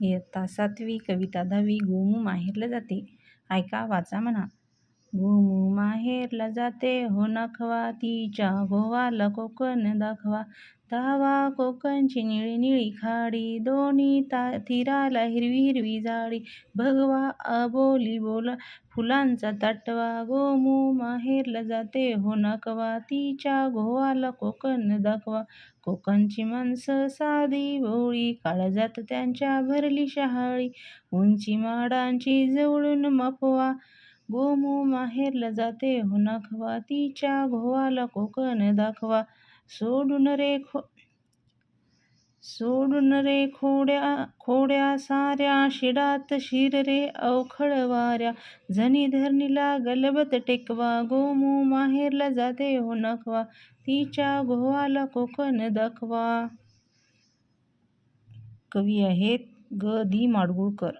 इयत्ता सातवी कविता दहावी गोमू माहेरला जाते. ऐका वाचा म्हणा. गोमू माहेरला जाते. हो नखवा तिच्या गोवाला कोकण दाखवा. धावा कोकणची निळी निळी खाडी. दोन्ही ता तीराला हिरवी हिरवी झाडी भगवा अबोली बोला. फुलांचा ताटवा. गोमू माहेरला जाते. हो नखवा तिच्या गोवाला कोकण दाखवा. कोकणची माणसं साधी भोळी. काळजात त्यांच्या भरली शहाळी. उंची माडांची जवळून मापवा. गोमू माहेरला जाते हो तिच्या घोवाला कोकण दाखवा. सोडून रे खो सोडून रे खोड्या खोड्या साऱ्या शिडात शिर रे अवखळ वाऱ्या. झनी धरणीला गलबत टेकवा गोमू माहेरला जाते हो तिच्या घोवाला कोकण दाखवा. कवी आहेत ग. दी माडगुळकर.